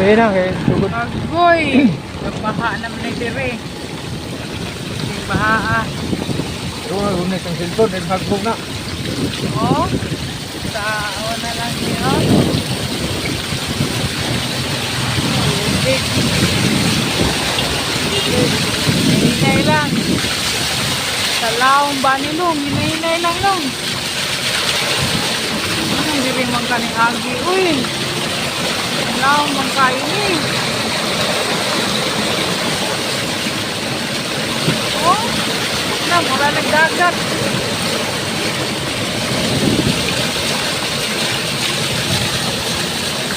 Kaya na, kaya sugod. Agoy! Nagbaha naman na dire. Yung baha ah. Yung nga, unis ang cellphone, and hagbog na. Oh. Sa awa na lang niyo. Tubig. Hinay lang. Sa laong ba ni Nung? Hinay lang Nung. Anong diri man ka ni Agi? Uy! Sa laong man kayo ni. Oh! Na, mura nagdagat.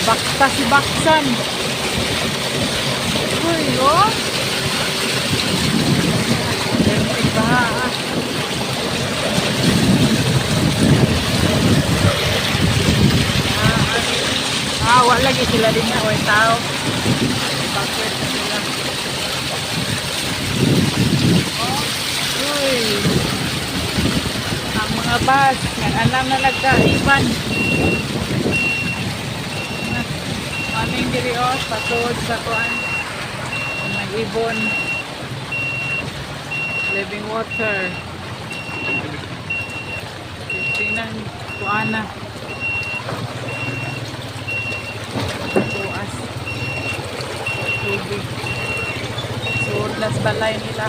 Bakta si Baksan. Uy, oh. Wala lagi sila din na, way tao. Bakit na sila. Oh, uy. Ang mga bus, nga alam na nagkaiban. Aming diri oh, patuod sa kuan. Nag-ibon. Living water. Tingnan kuan na. Tuas. Tubig. Suod na sa balay nila.